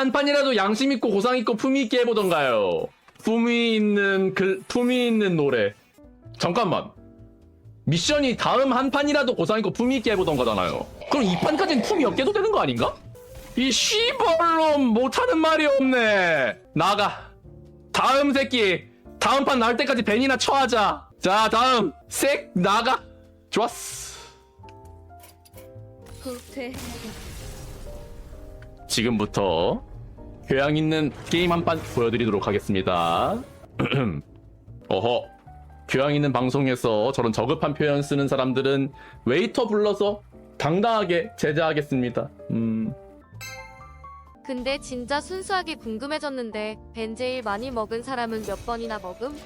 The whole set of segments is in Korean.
한 판이라도 양심 있고 고상 있고 품위 있게 해보던가요. 품위 있는 글, 품위 있는 노래. 잠깐만. 미션이 다음 한 판이라도 고상 있고 품위 있게 해보던 거잖아요. 그럼 이 판까지는 품위 없게 해도 되는 거 아닌가? 이 씨발놈 못하는 말이 없네. 나가. 다음 새끼. 다음 판 나올 때까지 벤이나 쳐하자. 자, 다음. 색 나가. 좋았어. 지금부터 교양 있는 게임 한 판 보여드리도록 하겠습니다. 어허. 교양 있는 방송에서 저런 저급한 표현 쓰는 사람들은 웨이터 불러서 당당하게 제재하겠습니다. 음. 근데 진짜 순수하게 궁금해졌는데 벤제일 많이 먹은 사람은 몇 번이나 먹음?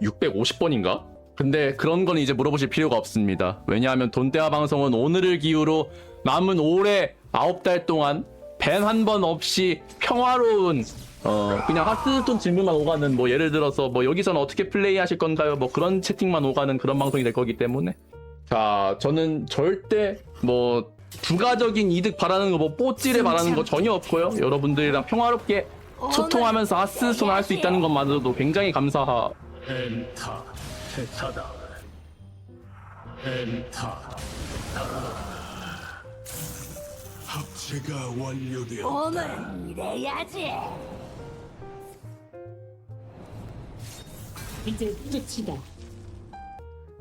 650번인가? 근데 그런 건 이제 물어보실 필요가 없습니다. 왜냐하면 돈대화 방송은 오늘을 기후로 남은 올해 9달 동안 밴 한 번 없이 평화로운 어 그냥 하스스톤 질문만 오가는 뭐 예를 들어서 뭐 여기서는 어떻게 플레이 하실 건가요? 뭐 그런 채팅만 오가는 그런 방송이 될 거기 때문에? 자 저는 절대 뭐 부가적인 이득 바라는 거 뭐 뽀찌를 바라는 거 전혀 없고요. 여러분들이랑 평화롭게 소통하면서 하스스톤 할수 있다는 것만으로도 굉장히 감사하 엔타 테타다. 엔타 합체가 완료되었다 오늘은 이래야지. 이제 끝이다.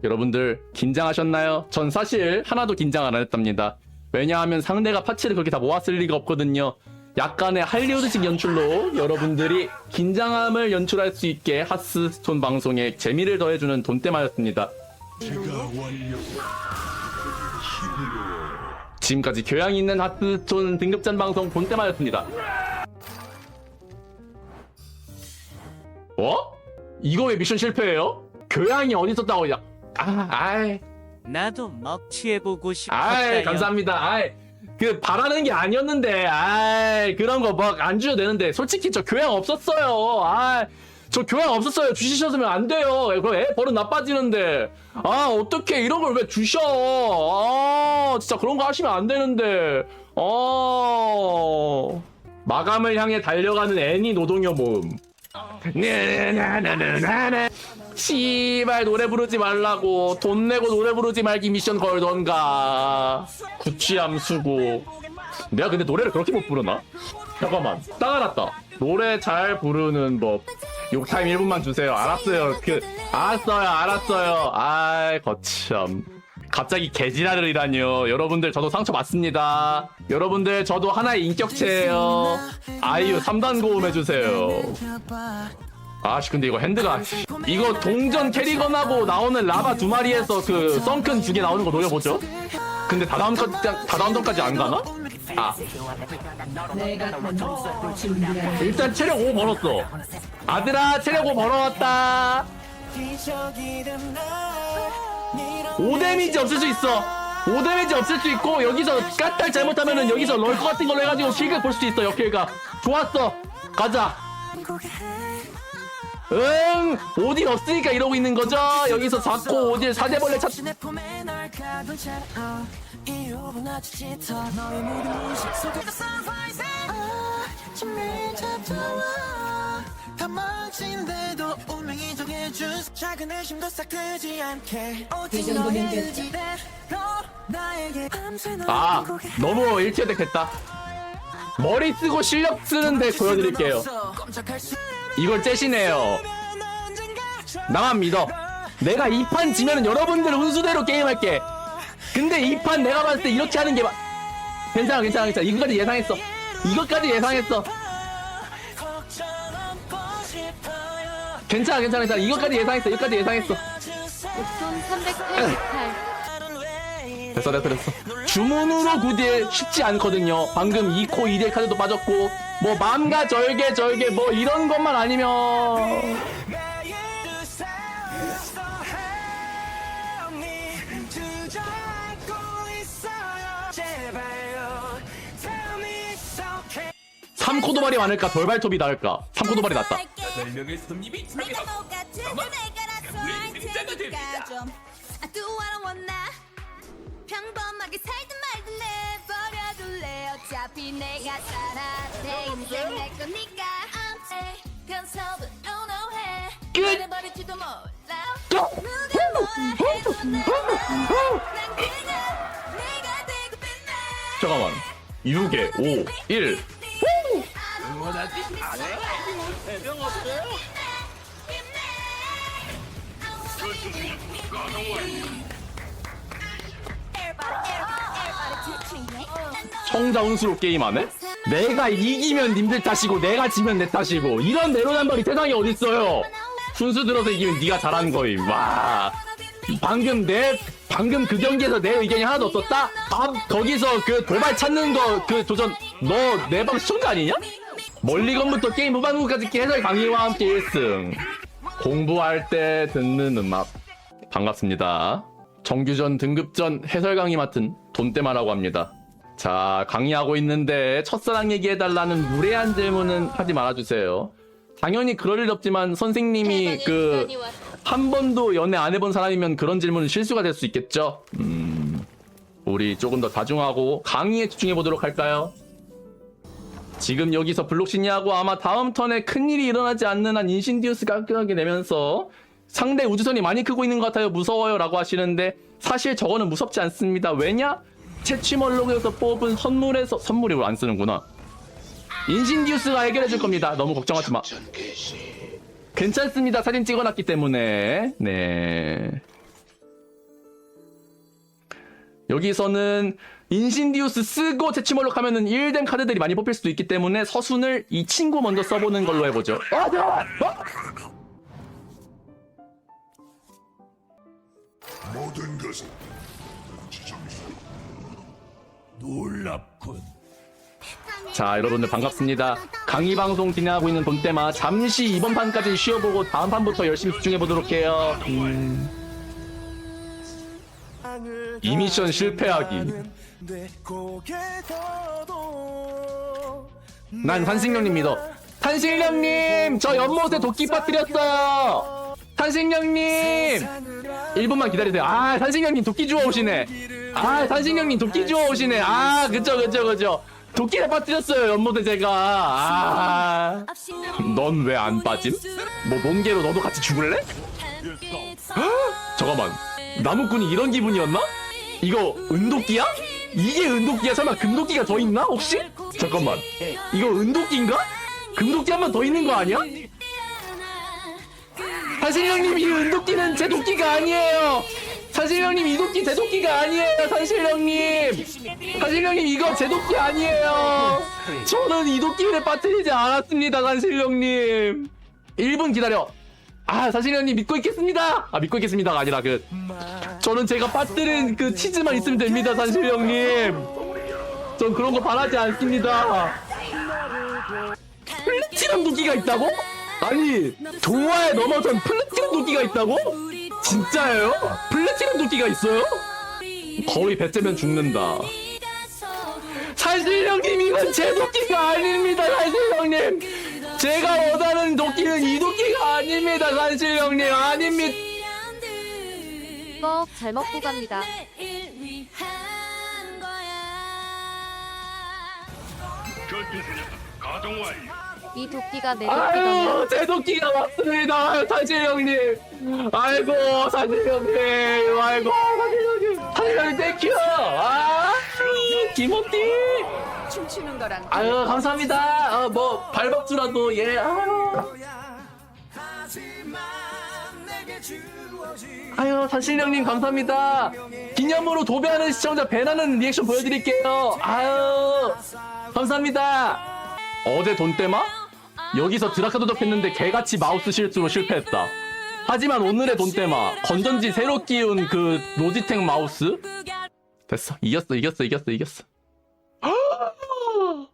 여러분들 긴장하셨나요? 전 사실 하나도 긴장 안 했답니다. 왜냐하면 상대가 파츠를 그렇게 다 모았을 리가 없거든요. 약간의 할리우드식 연출로 여러분들이 긴장함을 연출할 수 있게 하스스톤 방송에 재미를 더해주는 돈때마였습니다. 제가 완료 지금까지 교양 있는 하스스톤 등급전 방송 돈때마였습니다. 어? 이거 왜 미션 실패예요? 교양이 어디 있었다고 야. 아, 아이. 나도 먹튀해보고 싶었다. 아이 감사합니다. 아이 그 바라는 게 아니었는데 아이 그런 거 막 안 주셔도 되는데 솔직히 저 교양 없었어요. 아 저 교양 없었어요. 주시셨으면 안 돼요. 그럼 애 버릇 나빠지는데. 아 어떻게 이런 걸 왜 주셔? 아 진짜 그런 거 하시면 안 되는데. 어 마감을 향해 달려가는 애니 노동요 모음. 나나나나나나 씨발 노래 부르지 말라고. 돈 내고 노래 부르지 말기 미션 걸던가. 구취함 수고. 내가 근데 노래를 그렇게 못 부르나? 잠깐만. 딱 알았다. 노래 잘 부르는 법 욕타임 1분만 주세요. 알았어요. 그 알았어요. 알았어요. 아이 거참. 갑자기 개지랄을 이라뇨. 여러분들 저도 상처받습니다. 여러분들 저도 하나의 인격체예요. 아이유 3단 고음 해주세요. 아씨 근데 이거 핸드가 씨. 이거 동전 캐리건하고 나오는 라바 두 마리에서 그 썬큰 두 개 나오는 거 노려보죠 근데 다다음 건 다다음 던까지 안 가나? 아. 일단 체력 5 벌었어. 아들아 체력 5 벌어왔다. 5 데미지 없을 수 있어. 5 데미지 없을 수 있고 여기서 까딸 잘못하면은 여기서 럴것 같은 걸로 해가지고 실각 볼 수도 있어 역킬가. 좋았어. 가자. 응 오딜 없으니까 이러고 있는 거죠? 여기서 자꾸 오딜 사대벌레 찾 가둔 채 어, 이유 없나 지쳐 너의 모든 무식 속에서 sunrise. 아, 준비 잡혀와. 다 망친데도 운명이 정해준 작은 의심도 싹 들지 않게. 오직 너의 의지대로 나에게 밤새 널아 보게 해. 너무 1티어 됐다. 머리 쓰고 실력 쓰는데 보여드릴게요. 수 이걸 째시네요. 나만 믿어 내가 이 판 지면은 여러분들 운수대로 게임할게. 근데 이 판 내가 봤을 때 이렇게 하는 게 마... 괜찮아 괜찮아 괜찮아. 이거까지 예상했어. 이것까지 예상했어. 괜찮아 괜찮아 괜찮아. 이것까지 예상했어 이것까지 예상했어. 옥손 388. 됐어 됐어 됐어. 주문으로 9딜 쉽지 않거든요. 방금 2코 2딜 카드도 빠졌고 뭐 마음과 절개 절개 뭐 이런 것만 아니면 삼코 도발이 많을까? 돌발톱이 나을까? 3코 도발이 낫다. 별명의 손님이 내가 똑같은 내가라서 할 테니까 좀. I do what I wanna 평범하게 살든 말든 내버려둘래. 어차피 내가 살아 내 인생 내 거니까? 변섭은 노노해. 말해버릴지도 몰라. 누가 뭐라 해도 난 그냥 내가 되고 싶네 잠깐만. 6에 5 1 청자 운수로 게임하네? 내가 이기면 님들 탓이고 내가 지면 내 탓이고 이런 내로남발이 세상에 어딨어요 순수 들어서 이기면 네가 잘한 거임 와 방금 내 방금 그 경기에서 내 의견이 하나도 없었다? 아 거기서 그 도발 찾는 거 그 도전 너 내 방 시청자 아니냐? 멀리 건부터 게임 후반부까지 해설 강의와 함께 1승. 공부할 때 듣는 음악. 반갑습니다. 정규전 등급전 해설 강의 맡은 돈대마라고 합니다. 자 강의하고 있는데 첫사랑 얘기해달라는 무례한 질문은 하지 말아주세요. 당연히 그럴 일 없지만 선생님이 그 한 번도 연애 안 해본 사람이면 그런 질문은 실수가 될 수 있겠죠. 음, 우리 조금 더 다중하고 강의에 집중해 보도록 할까요? 지금 여기서 블록시니하고 아마 다음 턴에 큰일이 일어나지 않는 한 인신디우스 깔끔하게 내면서 상대 우주선이 많이 크고 있는 것 같아요. 무서워요. 라고 하시는데 사실 저거는 무섭지 않습니다. 왜냐? 채취멀록에서 뽑은 선물에서 선물이 안 쓰는구나. 인신디우스가 해결해 줄 겁니다. 너무 걱정하지 마. 괜찮습니다. 사진 찍어놨기 때문에. 네. 여기서는 인신디우스 쓰고 채취몰록 하면은 1등 카드들이 많이 뽑힐 수도 있기 때문에 서순을 이 친구 먼저 써보는 걸로 해보죠. 아! 어? 모든 것은 지정수. 놀랍군. 자, 여러분들 반갑습니다. 강의 방송 진행하고 있는 돈때마 잠시 이번 판까지 쉬어보고 다음 판부터 열심히 집중해 보도록 해요. 음, 이 미션 실패하기. 난 산식령님 믿어. 산식령님! 저 연못에 도끼 빠뜨렸어요! 산식령님! 1분만 기다리세요. 아, 산식령님 도끼 주워 오시네. 아, 산식령님 도끼 주워 오시네. 아, 그죠, 그죠, 그죠. 도끼를 빠뜨렸어요, 연못에 제가. 아. 넌 왜 안 빠짐? 뭐, 몽개로 너도 같이 죽을래? 잠깐만. 나무꾼이 이런 기분이었나? 이거 은도끼야? 이게 은도끼야? 설마 금도끼가 더 있나? 혹시? 잠깐만. 이거 은도끼인가? 금도끼 한 번 더 있는 거 아니야? 사실형님 이 은도끼는 제 도끼가 아니에요. 사실형님 이 도끼 제 도끼가 아니에요. 사실형님. 사실형님 이거 제 도끼 아니에요. 저는 이 도끼를 빠뜨리지 않았습니다. 사실형님. 1분 기다려. 아 사실형님 믿고 있겠습니다. 아 믿고 있겠습니다가 아니라 그 저는 제가 빠뜨린 그 치즈만 있으면 됩니다. 사실형님. 전 그런 거 바라지 않습니다. 플래티넘 도끼가 있다고? 아니 동화에 넘어선 플래티넘 도끼가 있다고? 진짜예요? 플래티넘 도끼가 있어요? 거의 배째면 죽는다 살실형님 이건 제 도끼가 아닙니다 살실형님 제가 원하는 도끼는 이 도끼가 아닙니다 살실형님 아닙니다 꼭잘 먹고 갑니다. 가동 완료. 이 도끼가 내. 아유 제 도끼가 왔습니다 살실형님 아이고 살실형님 아이고 살실형님 살실형님 땡큐 아 김호띠 춤추는 거랑 아유 감사합니다. 어, 뭐 발박수라도 예. 아유, 아유 산신령님 감사합니다. 기념으로 도배하는 시청자 배나는 리액션 보여드릴게요. 아유 감사합니다. 어제 돈 때마 여기서 드라카 도덕했는데 개같이 마우스 실수로 실패했다. 하지만 오늘의 돈 때마 건전지 새로 끼운 그 로지텍 마우스 됐어 이겼어 이겼어 이겼어 이겼어.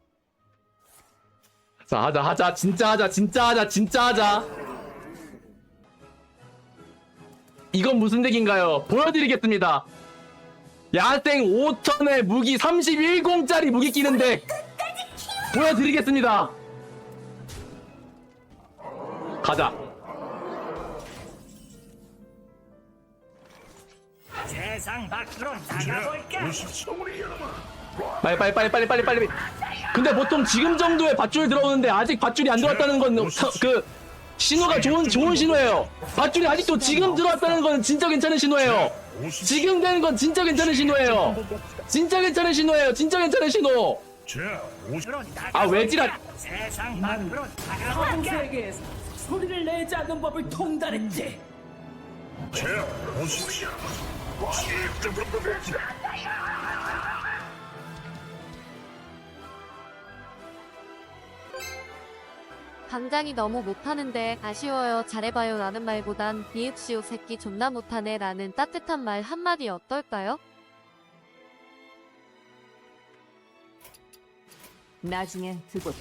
자 하자 하자 진짜 하자 진짜 하자 진짜 하자 이건 무슨 덱인가요? 보여드리겠습니다. 야생 5천에 무기 31공짜리 무기 끼는 덱 보여드리겠습니다. 가자. 세상 밖으로 여러분. 빨리 빨리 빨리 빨리 빨리 빨리. 근데 보통 지금 정도의 밧줄 들어오는데 아직 밧줄이 안 들어왔다는 건 그 신호가 좋은 좋은 신호예요 밧줄이 아직도 지금 들어왔다는 건 진짜 괜찮은 신호예요 지금 되는 건 진짜 괜찮은 신호예요 진짜 괜찮은 신호예요 진짜 괜찮은 신호 자, 오십. 아 왜지라 세계에서 소리를 내지 않는 법을 통달했지. 자, 오십시오. 당장이 너무 못하는데 아쉬워요. 잘해봐요. 라는 말보단 비읍시오 새끼 존나 못하네 라는 따뜻한 말 한마디 어떨까요? 나중에 두고